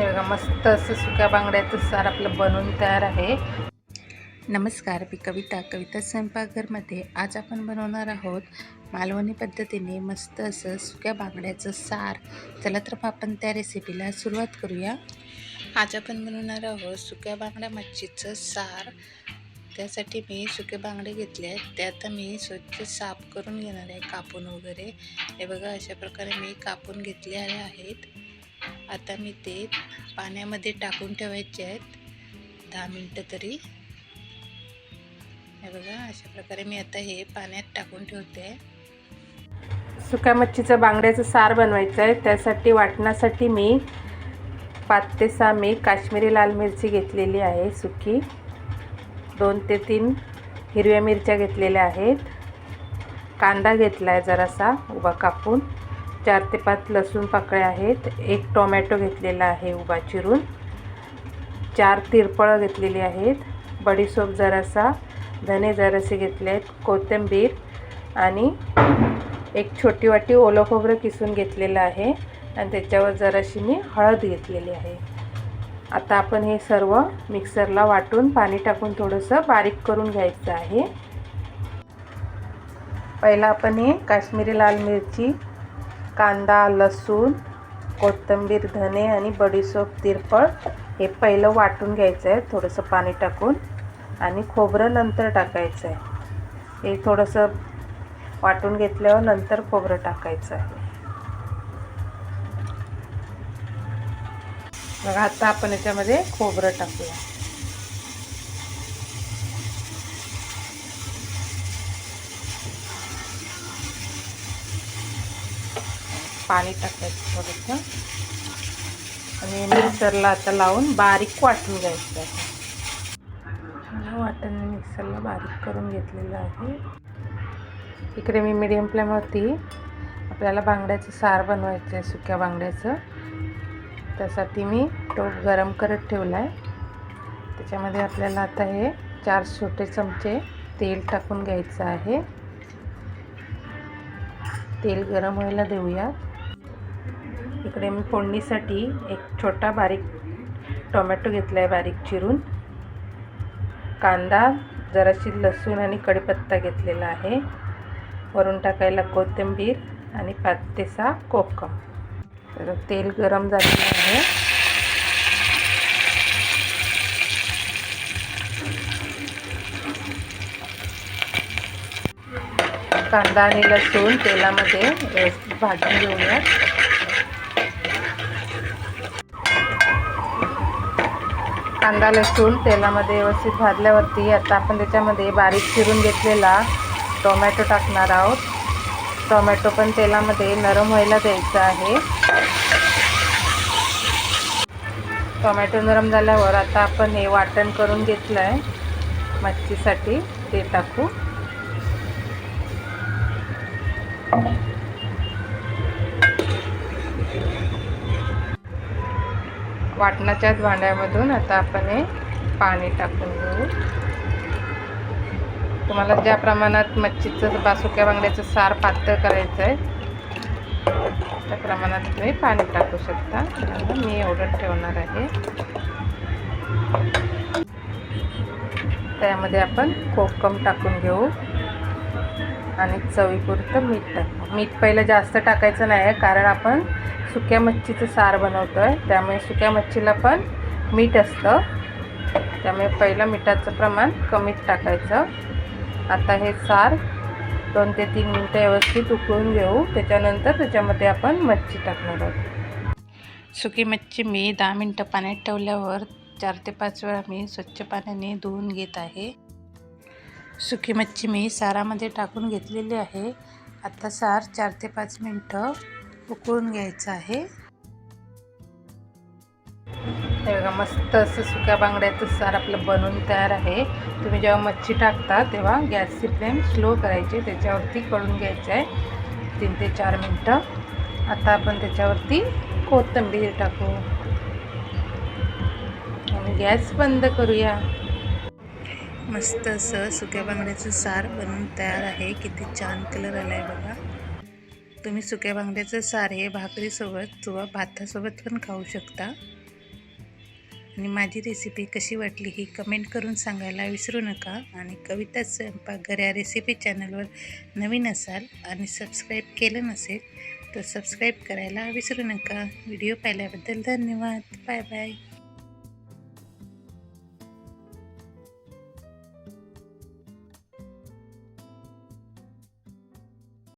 हे बघा मस्त असं सुक्या बांगड्याचं सार आपलं बनवून तयार आहे. नमस्कार मी कविता. कविता स्वयंपाकघरमध्ये आज आपण बनवणार आहोत मालवणी पद्धतीने मस्त असं सुक्या बांगड्याचं सार. चला तर मग आपण त्या रेसिपीला सुरुवात करूया. आज आपण बनवणार आहोत सुक्या बांगड्या मच्छीचं सार. त्यासाठी मी सुके बांगडे घेतले आहेत. ते आता मी स्वच्छ साफ करून घेणार आहे कापून वगैरे. हे बघा अशा प्रकारे मी कापून घेतलेले आहेत. आता मी ते पाण्यामध्ये टाकून ठेवायचे आहेत. दहा मिनटं तरी. हे बघा अशा प्रकारे मी आता हे पाण्यात टाकून ठेवते. सुक्या मच्छीचं बांगड्याचं सार बनवायचं आहे. त्यासाठी वाटण्यासाठी मी पाच ते सहा मी काश्मीरी लाल मिरची घेतलेली आहे सुकी. दोन ते तीन हिरव्या मिरच्या घेतलेल्या आहेत. कांदा घेतला आहे जरासा उभा कापून. चार ते पाच लसूण पाकळ्या आहेत. एक टोमॅटो घेतलेला आहे उभा चिरून. चार तिरपळं घेतलेली आहेत. बडीसोप जरासा धने जरासे घेतले आहेत कोथिंबीर आणि एक छोटी वाटी ओलं खोबरं किसून घेतलेलं आहे आणि त्याच्यावर जराशी मी हळद घेतलेली आहे. आता आपण हे सर्व मिक्सरला वाटून पाणी टाकून थोडंसं बारीक करून घ्यायचं आहे. पहिला आपण हे काश्मीरी लाल मिरची कांदा लसूण कोथिंबीर धने आणि बडीसोप तिरफळ हे पहिलं वाटून घ्यायचं आहे थोडंसं पाणी टाकून आणि खोबरं नंतर टाकायचं आहे हे थोडंसं वाटून घेतल्यावर नंतर खोबरं टाकायचं आहे बघा आता आपण याच्यामध्ये खोबरं टाकूया. पाणी टाकायचं थोडंसं. आणि मिक्सरला आता लावून बारीक वाटून घ्यायचं आहे. वाटण मिक्सरला बारीक करून घेतलेलं आहे. इकडे मी मिडियम फ्लेमवरती आपल्याला बांगड्याचं सार बनवायचं आहे सुक्या बांगड्याचं. त्यासाठी मी टोप गरम करत ठेवला आहे त्याच्यामध्ये आपल्याला आता हे चार छोटे चमचे तेल टाकून घ्यायचं आहे. तेल गरम व्हायला देऊयात. इकडे मी फोडणीसाठी एक छोटा बारीक टोमॅटो घेतला आहे बारीक चिरून. कांदा जराशी लसूण आणि कढीपत्ता घेतलेला आहे. वरून टाकायला कोथिंबीर आणि पाच ते सहा कोकम. तर तेल गरम झालेलं आहे. कांदा आणि लसूण तेलामध्ये व्यवस्थित भाजून घेऊयात. कांदा लसूण तेलामध्ये व्यवस्थित भाजल्यावरती आता आपण त्याच्यामध्ये बारीक चिरून घेतलेला टोमॅटो टाकणार आहोत. टोमॅटो पण तेलामध्ये नरम व्हायला द्यायचा आहे. टोमॅटो नरम झाल्यावर आता आपण हे वाटण करून घेतलं आहे मच्छीसाठी ते टाकू. वाटणाच्या भांड्यामधून आता आपण हे पाणी टाकून घेऊ. तुम्हाला ज्या प्रमाणात मच्छीचं बासुक्या बांगड्याचं सार पातळ करायचं आहे त्या प्रमाणात तुम्ही पाणी टाकू शकता. मी एवढं ठेवणार आहे. त्यामध्ये आपण कोकम टाकून घेऊ. आणि चवीपुरतं मीठ टाकू. मीठ पहिलं जास्त टाकायचं नाही आहे कारण आपण सुक्या मच्छीचं सार बनवतो आहे त्यामुळे सुक्या मच्छीला पण मीठ असतं. त्यामुळे पहिलं मिठाचं प्रमाण कमीच टाकायचं. आता हे सार दोन ते तीन मिनटं व्यवस्थित उकळून घेऊ. त्याच्यानंतर त्याच्यामध्ये आपण मच्छी टाकणार आहोत. सुकी मच्छी मी दहा मिनटं पाण्यात ठेवल्यावर चार ते पाच वेळा मी स्वच्छ पाण्याने धुवून घेत आहे. सुकी मच्छी मी सारामध्ये टाकून घेतलेली आहे. आता सार चार ते पाच मिनटं उकळून घ्यायचं आहे. हे बघा मस्त असं सुक्या बांगड्याचं सार आपलं बनवून तयार आहे. तुम्ही जेव्हा मच्छी टाकता तेव्हा गॅसची फ्लेम स्लो करायची त्याच्यावरती कळून घ्यायचं आहे. तीन ते चार मिनटं. आता आपण त्याच्यावरती कोथिंबीर टाकू. आणि गॅस बंद करूया. मस्त असं सुक्या बांगड्याचं सार बनवून तयार आहे. किती छान कलर आला आहे बघा. तुम्ही सुक्या बांगड्याचं सार हे भाकरीसोबत किंवा भातासोबत पण खाऊ शकता. आणि माझी रेसिपी कशी वाटली ही कमेंट करून सांगायला विसरू नका. आणि कविता स्वयंपाकघर या रेसिपी चॅनलवर नवीन असाल आणि सबस्क्राईब केलं नसेल तर सबस्क्राईब करायला विसरू नका. व्हिडिओ पाहिल्याबद्दल धन्यवाद. Bye bye